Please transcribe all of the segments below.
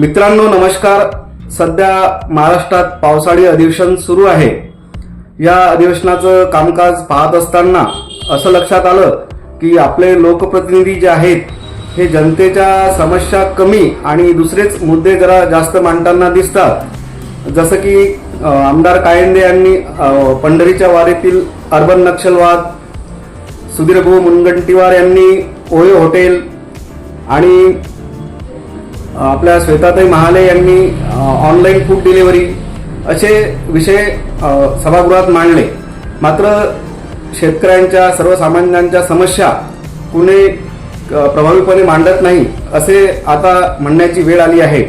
मित्रांनो नमस्कार. सध्या महाराष्ट्रात पावसाळी अधिवेशन सुरू आहे. या अधिवेशनाचं कामकाज पाहत असताना असं लक्षात आलं की आपले लोकप्रतिनिधी जे आहेत हे जनतेच्या समस्या कमी आणि दुसरेच मुद्दे जरा जास्त मांडताना दिसतात. जसं की आमदार कायंदे यांनी पंढरीच्या वारीतील अर्बन नक्षलवाद सुधीरभाऊ मुनगंटीवार यांनी ओयो हॉटेल आणि आपल्या श्वेताताई महाले यांनी ऑनलाईन फूड डिलिव्हरी असे विषय सभागृहात मांडले. मात्र शेतकऱ्यांच्या सर्वसामान्यांच्या समस्या कुणी प्रभावीपणे मांडत नाही असे आता म्हणण्याची वेळ आली आहे.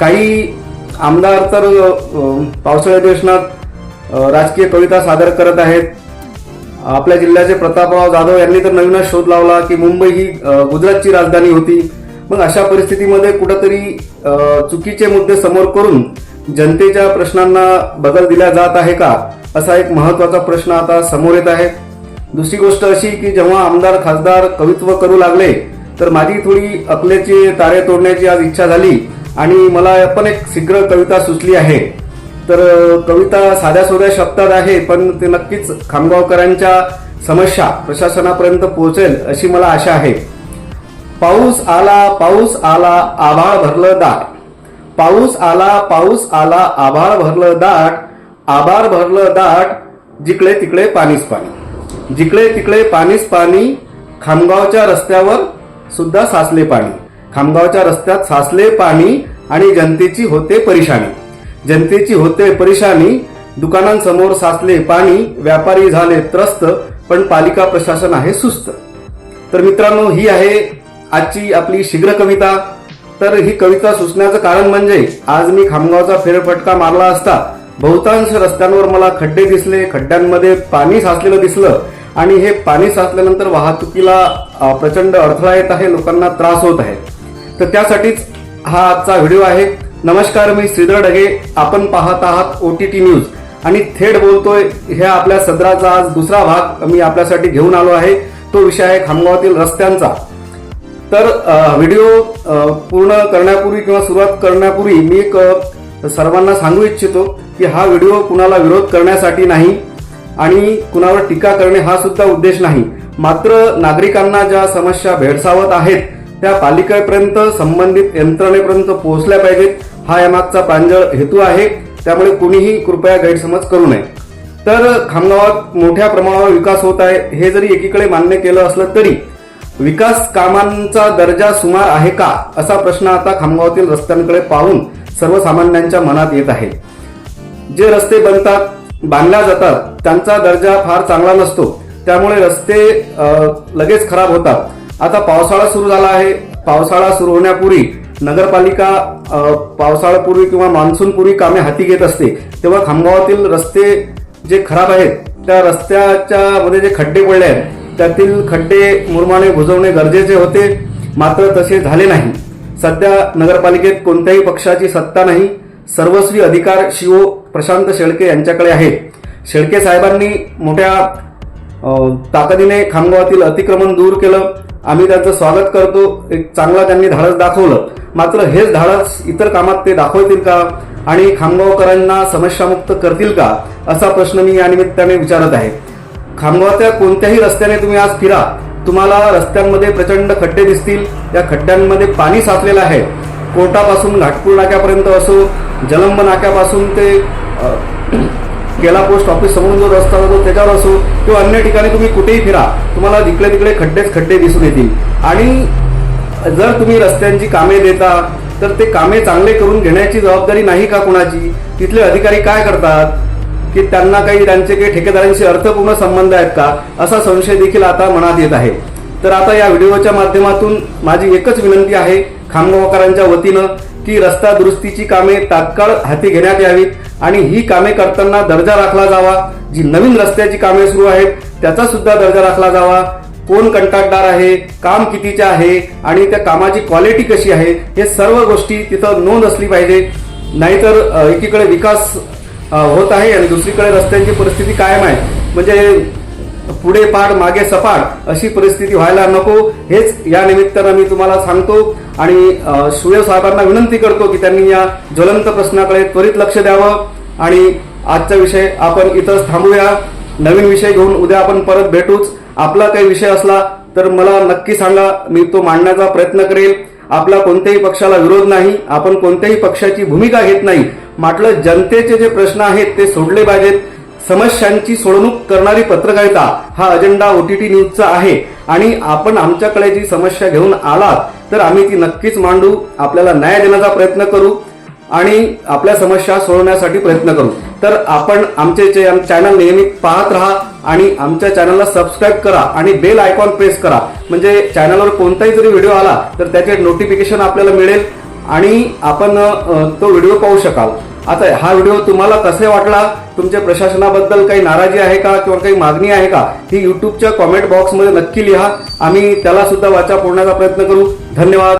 काही आमदार तर पावसाळी अधिवेशनात राजकीय कविता सादर करत आहेत. आपल्या जिल्ह्याचे प्रतापराव जाधव यांनी तर नवीनच शोध लावला की मुंबई ही गुजरातची राजधानी होती. मग अशा परिस्थितीमध्ये कुठंतरी चुकीचे मुद्दे समोर करून जनतेच्या प्रश्नांना बदल दिला जात आहे का असा एक महत्त्वाचा प्रश्न आता समोर येत आहे. दुसरी गोष्ट अशी की जेव्हा आमदार खासदार कवित्व करू लागले तर माझी थोडी अकलेचे तारे तोडण्याची आज इच्छा झाली आणि मला पण एक शीघ्र कविता सुचली आहे. तर कविता साध्या सोध्या शब्दात आहे पण ते नक्कीच खामगावकरांच्या समस्या प्रशासनापर्यंत पोहोचेल अशी मला आशा आहे. पाऊस आला पाऊस आला आभाळ भरलं दाट. पाऊस आला पाऊस आला आभाळ भरलं दाट आभाळ भरलं दाट जिकडे तिकडे पाणीच पाणी. जिकडे तिकडे पाणीच पाणी खामगावच्या रस्त्यावर सुद्धा साचले पाणी. खामगावच्या रस्त्यात साचले पाणी आणि जनतेची होते परेशानी. जनतेची होते परेशानी दुकानांसमोर साचले पाणी व्यापारी झाले त्रस्त पण पालिका प्रशासन आहे सुस्त. तर मित्रांनो ही आहे आजची आपली शीघ्र कविता. तर ही कविता सुचण्याचं कारण म्हणजे आज मी खामगावचा फेरफटका मारला असता बहुतांश रस्त्यांवर मला खड्डे दिसले खड्ड्यांमध्ये पाणी साचलेलं दिसलं आणि हे पाणी साचल्यानंतर वाहतुकीला प्रचंड अडथळा येत आहे लोकांना त्रास होत आहे. तर त्यासाठीच हा आजचा व्हिडिओ आहे. नमस्कार मी श्रीधर ढगे. आपण पाहत आहात ओ टी टी न्यूज आणि थेट बोलतोय ह्या आपल्या सदराचा आज दुसरा भाग मी आपल्यासाठी घेऊन आलो आहे. तो विषय आहे खामगावातील रस्त्यांचा. तर व्हिडिओ पूर्ण करण्यापूर्वी किंवा सुरुवात करण्यापूर्वी मी एक सर्वांना सांगू इच्छितो की हा व्हिडिओ कुणाला विरोध करण्यासाठी नाही आणि कुणावर टीका करणे हा सुद्धा उद्देश नाही. मात्र नागरिकांना ज्या समस्या भेडसावत आहेत त्या पालिकेपर्यंत संबंधित यंत्रणेपर्यंत पोहोचल्या पाहिजेत. हा यामागचा प्रांजळ हेतू आहे. त्यामुळे कुणीही कृपया गैरसमज करू नये. तर खामगावात मोठ्या प्रमाणावर विकास होत आहे. हे जरी एकीकडे मान्य केलं असलं तरी विकास कामांचा दर्जा सुमार आहे का असा प्रश्न आता खामगावातील रस्त्यांकडे पाहून सर्वसामान्यांच्या मनात येत आहे. जे रस्ते बनतात बांधल्या जातात त्यांचा दर्जा फार चांगला नसतो. त्यामुळे रस्ते लगेच खराब होतात. आता पावसाळा सुरू झाला आहे. पावसाळा सुरू होण्यापूर्वी नगरपालिका पावसाळ्यापूर्वी किंवा मान्सूनपूर्वी कामे हाती घेत असते. तेव्हा खामगावातील रस्ते जे खराब आहेत त्या रस्त्याच्या मध्ये जे खड्डे पडले आहेत त्यातील खड्डे मुरमाने बुजवणे गरजेचे होते. मात्र तसे झाले नाही. सध्या नगरपालिकेत कोणत्याही पक्षाची सत्ता नाही. सर्वस्वी अधिकार शिओ प्रशांत शेळके यांच्याकडे आहे. शेळके साहेबांनी मोठ्या ताकदीने खामगावातील अतिक्रमण दूर केलं. आम्ही त्यांचं स्वागत करतो. एक चांगला त्यांनी धाडस दाखवलं. मात्र हेच धाडस इतर कामात ते दाखवतील का? आणि खामगावकरांना समस्यामुक्त करतील का? असा प्रश्न मी या निमित्ताने विचारत आहे. खामगावाच्या कोणत्याही रस्त्याने तुम्ही आज फिरा तुम्हाला रस्त्यांमध्ये प्रचंड खड्डे दिसतील. या खड्ड्यांमध्ये पाणी साचलेलं आहे. कोर्टापासून घाटपूर नाक्यापर्यंत असो जलंब नाक्यापासून ते केला पोस्ट ऑफिस समोरून जो रस्ता जातो त्याच्यावर असो किंवा अन्य ठिकाणी तुम्ही कुठेही फिरा तुम्हाला तिकडे तिकडे खड्डेच खड्डे दिसून येतील. आणि जर तुम्ही रस्त्यांची कामे देता तर ते कामे चांगले करून घेण्याची जबाबदारी नाही का कुणाची? तिथले अधिकारी काय करतात? की त्यांना काही त्यांचे काही ठेकेदारांशी अर्थपूर्ण संबंध आहेत का असा संशय देखील आता मनात येत आहे. तर आता या व्हिडिओच्या माध्यमातून माझी एकच विनंती आहे खामगावकरांच्या वतीनं की रस्ता दुरुस्तीची कामे तात्काळ हाती घेण्यात यावीत आणि ही कामे करताना दर्जा राखला जावा. जी नवीन रस्त्याची कामे सुरू आहेत त्याचा सुद्धा दर्जा राखला जावा. कोण कंत्राटदार आहे काम कितीचे आहे आणि त्या कामाची क्वालिटी कशी आहे हे सर्व गोष्टी तिथं नोंद असली पाहिजे. नाहीतर एकीकडे विकास होत आहे आणि दुसरीकडे रस्त्यांची परिस्थिती कायम आहे. म्हणजे पुढे पाड मागे सपाट अशी परिस्थिती व्हायला नको. हेच या निमित्तानं मी तुम्हाला सांगतो आणि अ, सुळे साहेबांना विनंती करतो की त्यांनी या ज्वलंत प्रश्नाकडे त्वरित लक्ष द्यावं. आणि आजचा विषय आपण इथंच थांबूया. नवीन विषय घेऊन उद्या आपण परत भेटूच. आपला काही विषय असला तर मला नक्की सांगा. मी तो मांडण्याचा प्रयत्न करेल. आपला कोणत्याही पक्षाला विरोध नाही. आपण कोणत्याही पक्षाची भूमिका घेत नाही. म्हटलं जनतेचे जे प्रश्न आहेत ते सोडले पाहिजेत. समस्यांची सोडवणूक करणारी पत्रकारिता हा अजेंडा ओटीटी न्यूजचा आहे. आणि आपण आमच्याकडे जी समस्या घेऊन आलात तर आम्ही ती नक्कीच मांडू. आपल्याला न्याय देण्याचा प्रयत्न करू आणि आपल्या समस्या सोडवण्यासाठी प्रयत्न करू. तर आपण आमचे जे चॅनल नेहमी पाहत राहा आणि आमच्या चॅनलला सबस्क्राईब करा आणि बेल आयकॉन प्रेस करा. म्हणजे चॅनलवर कोणताही जरी व्हिडिओ आला तर त्याचे नोटिफिकेशन आपल्याला मिळेल. आणि आपण तो व्हिडिओ पाहू शकाल. आता हा व्हिडिओ तुम्हाला कसे वाटला? तुमच्या प्रशासनाबद्दल काही नाराजी आहे का किंवा काही मागणी आहे का? ही युट्यूबच्या कॉमेंट बॉक्समध्ये नक्की लिहा. आम्ही त्याला सुद्धा वाचा फोडण्याचा प्रयत्न करू. धन्यवाद.